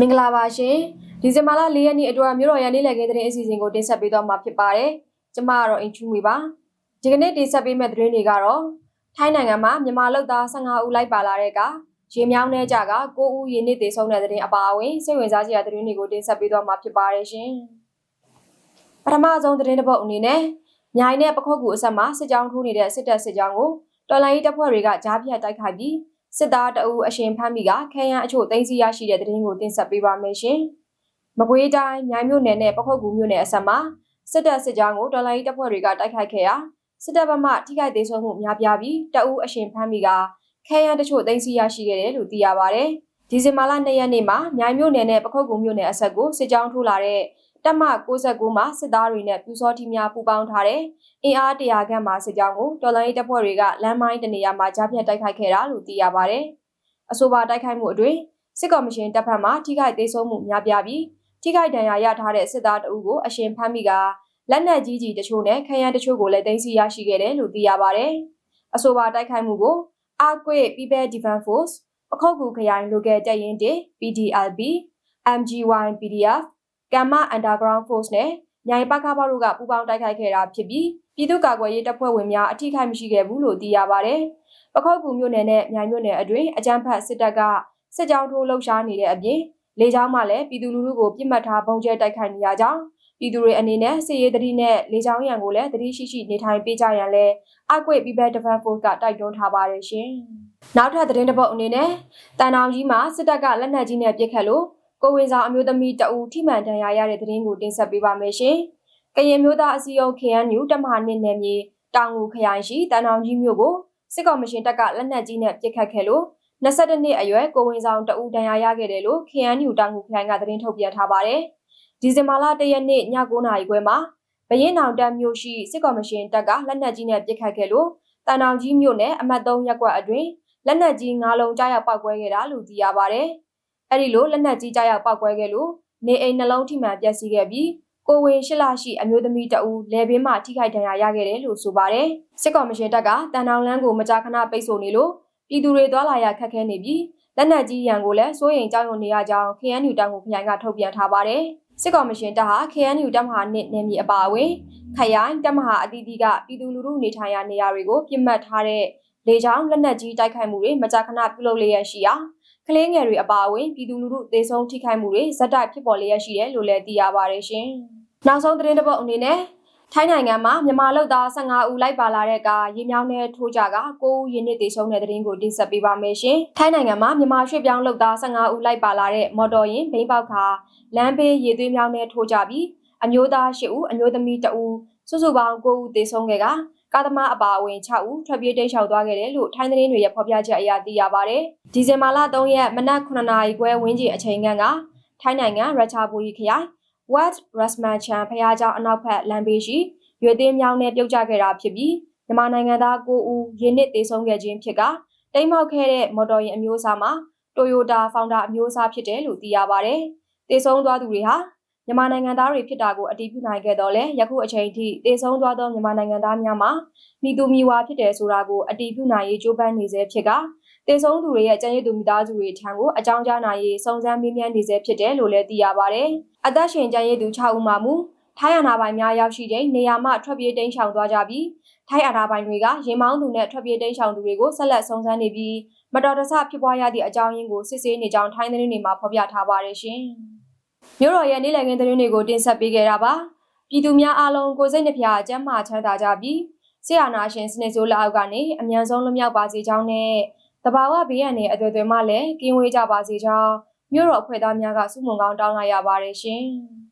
မင်္ဂလာပါရှင်ဒီဇင်ဘာလ၄ရက်နေ့အတွက်မြို့တော်ရန်နေ့လည်ခင်းသတင်းအစီအစဉ်ကိုတင်ဆက်ပေးသွားမှာဖြစ်ပါတယ်ကျမကတော့အင်ချူမီပါဒီကနေ့တင်ဆက်ပေးမယ့်သတင်းတွေကတော့ထိုင်းနိုင်ငံမှာမြန်မာလုပ်သား15ဦးလိုက်ပါလာတဲ့ကရေမြောင်းတဲ့ကြက9ဦးရေနစ်သေးဆုံးတဲ့သတင်းအပါအဝင်စိတ်ဝင်စားစရာသတင်းတွေကိုတင်ဆက်ပေးသွားမှာဖြစ်ပါတယ်ရှင်ပထမဆုံးသတင်းတစ်ပုဒ်အနေနဲ့မြိုင်နဲ့ပခုတ်ကူအဆက်မှာစစ်ကြောင်းထိုးနေတဲ့စစ်တပ်စစ်ကြောင်းကိုတော်လိုင်းရေးတပ်ဖွဲ့တွေကကြားပြတ်တိုက်ခိုက်ပြီး စစ်သားတအူအရှင်ဖမ်းမိကခဲယမ်းအချို့သိမ်းဆည်းရရှိတဲ့သတင်းကိုတင်ဆက်ပေးပါမယ်ရှင်။မကွေးတိုင်းမြိုင်မြို့နယ်နဲ့ပခုတ်ကူမြို့နယ်အစပ်မှာစစ်တပ်စစ်ကြောင်းကိုတော်လိုင်းတပ်ဖွဲ့တွေကတိုက်ခိုက်ခဲ့ရာစစ်တပ်ဘက်မှထိခိုက်သေးဆုံးမှုများပြားပြီးတအူအရှင်ဖမ်းမိကခဲယမ်းတချို့သိမ်းဆည်းရရှိခဲ့တယ်လို့သိရပါဗျ။ဒီဇင်ဘာလ2ရက်နေ့မှာမြိုင်မြို့နယ်နဲ့ပခုတ်ကူမြို့နယ်အစပ်ကိုစစ်ကြောင်းထိုးလာတဲ့ တပ်မ69မှာစစ်သားတွေနဲ့ပြူစောတိများပူးပေါင်းထားတဲ့အင်အားတရာခန့်မှစစ်ကြောင်းကိုတော်လိုင်းတပ်ဖွဲ့တွေကလမ်းမိုင်းတနေရာမှာကြားဖြတ်တိုက်ခိုက်ခဲ့တာလို့သိရပါဗျ။အဆိုပါတိုက်ခိုက်မှုအတွင်းစစ်ကော်မရှင်တပ်ဖက်မှထိခိုက်သေးဆုံးမှုများပြားပြီးထိခိုက်ဒဏ်ရာရထားတဲ့စစ်သားတအုပ်ကိုအရှင်ဖမ်းမိကလက်နက်ကြီးကြီးတချို့နဲ့ခရမ်းတချို့ကိုလည်းသိမ်းဆည်းရရှိခဲ့တယ်လို့သိရပါဗျ။အဆိုပါတိုက်ခိုက်မှုကိုအာကွေ People Defense Force ပခုတ်ကူခရိုင် Local တပ်ရင်းတေ PDLB MGY PDF ကမ္မ Underground Force နဲ့မြိုင်ပကပတို့ကပူးပေါင်းတိုက်ခိုက်ခဲ့တာဖြစ်ပြီးပြည်သူ့ကာကွယ်ရေးတပ်ဖွဲ့ဝင်များအထိခိုက်မရှိခဲ့ဘူးလို့သိရပါဗျ။ပခုတ်ကူမြို့နယ်နဲ့မြိုင်မြို့နယ်အတွင်းအကြမ်းဖက်စစ်တပ်ကစစ်ကြောင်းထိုးလှုပ်ရှားနေတဲ့အပြင်လေကြောင်းမှလည်းပြည်သူလူထုကိုပြစ်မှတ်ထားပုံကျဲတိုက်ခိုက်နေရကြောင်းပြည်သူတွေအနေနဲ့စစ်ရေးတတိနဲ့လေကြောင်းရန်ကိုလည်းတတိရှိရှိနေထိုင်ပေးကြရန်လဲအကွေ People Defense Force ကတိုက်တွန်းထားပါတယ်ရှင်။နောက်ထပ်သတင်းတစ်ပုဒ်အနေနဲ့တန်တောင်ကြီးမှာစစ်တပ်ကလက်နက်ကြီးနဲ့ပစ်ခတ်လို့ ကိုဝင်ဆောင်အမျိုးသမီးတအူထိမှန်ဒဏ်ရာရတဲ့သတင်းကိုတင်ဆက်ပေးပါမယ်ရှင်။ကရင်မျိုးသားအစည်းအရုံး KNU တမဟာနှစ်နယ်မြေတောင်ငူခရိုင်ရှိတန်တောင်ကြီးမြို့ကိုစစ်ကောင်မရှင်တပ်ကလက်နက်ကြီးနဲ့ပစ်ခတ်ခဲ့လို့22နှစ်အရွယ်ကိုဝင်ဆောင်တအူဒဏ်ရာရခဲ့တယ်လို့ KNU တောင်ငူခရိုင်ကသတင်းထုတ်ပြန်ထားပါတယ်။ဒီဇင်ဘာလ1ရက်နေ့ည9:00နာရီခွဲမှာဘရင်နောင်တပ်မြို့ရှိစစ်ကောင်မရှင်တပ်ကလက်နက်ကြီးနဲ့ပစ်ခတ်ခဲ့လို့တန်တောင်ကြီးမြို့နယ်အမှတ်3ရပ်ကွက်အတွင်းလက်နက်ကြီး၅လုံးကြားရောက်ပောက်ကွဲခဲ့တာလို့သိရပါတယ်။ အဲဒီလိုလက်နက်ကြီးကြားရောက်ပောက်ကွဲခဲ့လို့နေအိမ်နှလုံးထိမှန်ပျက်စီးခဲ့ပြီးကိုဝင်ရှိလာရှိအမျိုးသမီးတအူလေဘင်းမှထိခိုက်ဒဏ်ရာရခဲ့တယ်လို့ဆိုပါတယ်စစ်ကောင်မရှင်တပ်ကတန်တောင်လန်းကိုမကြာခဏပိတ်ဆို့နေလို့ပြည်သူတွေသွားလာရခက်ခဲနေပြီးလက်နက်ကြီးရန်ကိုလည်းစိုးရိမ်ကြောက်ရွံ့နေရကြောင်း KNU တောင်ကိုခရိုင်ကထုတ်ပြန်ထားပါတယ်စစ်ကောင်မရှင်တပ်ဟာ KNU တပ်မဟာနှစ်နယ်မြေအပါအဝင်ခရိုင်တပ်မဟာအသီးသီးကပြည်သူလူထုနေထိုင်ရာနေရာတွေကိုပြစ်မှတ်ထားတဲ့လေကြောင်းလက်နက်ကြီးတိုက်ခိုက်မှုတွေမကြာခဏပြုလုပ်လျက်ရှိရာ ကလေးငယ်တွေအပါအဝင်ပြည်သူလူထုသေဆုံးထိခိုက်မှုတွေဇက်တိုက်ဖြစ်ပေါ်လျက်ရှိတယ်လို့လည်းသိရပါတယ်ရှင်။နောက်ဆုံးသတင်းတစ်ပုဒ်အနေနဲ့ထိုင်းနိုင်ငံမှာမြန်မာလုပ်သား15ဦးလိုက်ပါလာတဲ့ကရေမြောင်းနဲ့ထိုးကြက9ဦးရင်းနစ်သေဆုံးတဲ့သတင်းကိုတင်ဆက်ပေးပါမယ်ရှင်။ထိုင်းနိုင်ငံမှာမြန်မာရွှေ့ပြောင်းလုပ်သား15ဦးလိုက်ပါလာတဲ့မော်တော်ယာဉ်ဘိန်းပေါက်ခါလမ်းဘေးရေသွေးမြောင်းနဲ့ထိုးကြပြီးအမျိုးသား10ဦးအမျိုးသမီး2ဦးစုစုပေါင်း9ဦးသေဆုံးခဲ့က ကားသမားအပါအဝင်6ဦးထွက်ပြေးတိမ်းရှောင်သွားခဲ့တယ်လို့ထိုင်းသတင်းတွေရဲ့ဖော်ပြချက်အရသိရပါဗျ။ဒီဇင်ဘာလ3ရက်မနက်9နာရီခွဲဝန်းကျင်အချိန်ကထိုင်းနိုင်ငံရချာဘူရီခရိုင် Wat Rasmachan ဖျားเจ้าအနောက်ဘက်လမ်းဘေးရှိရွေသေးမြောင်းနဲ့ပြုတ်ကျခဲ့တာဖြစ်ပြီးမြန်မာနိုင်ငံသား9ဦးရင်းနစ်သေဆုံးခဲ့ခြင်းဖြစ်ကတိမ်းမောက်ခဲ့တဲ့မော်တော်ယာဉ်အမျိုးအစားမှာ Toyota Founder အမျိုးအစားဖြစ်တယ်လို့သိရပါဗျ။သေဆုံးသွားသူတွေဟာ မြန်မာနိုင်ငံသားတွေဖြစ်တာကိုအတည်ပြုနိုင်ခဲ့တော့လဲယခုအချိန်ထိသေဆုံးသွားသောမြန်မာနိုင်ငံသားများမှာမိသူမိဝါဖြစ်တယ်ဆိုတာကိုအတည်ပြုနိုင်ရေးကြိုးပမ်းနေဆဲဖြစ်ကသေဆုံးသူတွေရဲ့ကျန်းရည်သူမိသားစုတွေထံကိုအကြောင်းကြားနိုင်ရေးစုံစမ်းမေးမြန်းနေဆဲဖြစ်တယ်လို့လည်းသိရပါဗျ။အသက်ရှင်ကျန်းရည်သူ6ဦးမှမူထိုင်းအာဏာပိုင်များရောက်ရှိတဲ့နေရာမှထွက်ပြေးတိမ်းရှောင်သွားကြပြီးထိုင်းအာဏာပိုင်တွေကရင်မောင်းသူနဲ့ထွက်ပြေးတိမ်းရှောင်သူတွေကိုဆက်လက်စုံစမ်းနေပြီးမတော်တဆဖြစ်ပွားရသည့်အကြောင်းရင်းကိုစစ်ဆေးနေကြောင်းထိုင်းသတင်းတွေမှာဖော်ပြထားပါတယ်ရှင်။ မြို့တော်ရဲ့နေ့လည်ခင်းသတင်းတွေကိုတင်ဆက်ပေးခဲ့တာပါ။ပြည်သူများအားလုံးကိုစိတ်နှပြကျန်းမာချမ်းသာကြပြီးဆရာနာရှင်စနစ်ဆိုးလက်အောက်ကနေအမြန်ဆုံးလွတ်မြောက်ပါစေကြောင်းနဲ့တဘာဝဘေးရန်နဲ့အသွေးသွေးမှလည်းကင်းဝေးကြပါစေကြောင်းမြို့တော်အဖွဲ့သားများကစုမုံကောင်းတောင်းလိုက်ရပါတယ်ရှင်။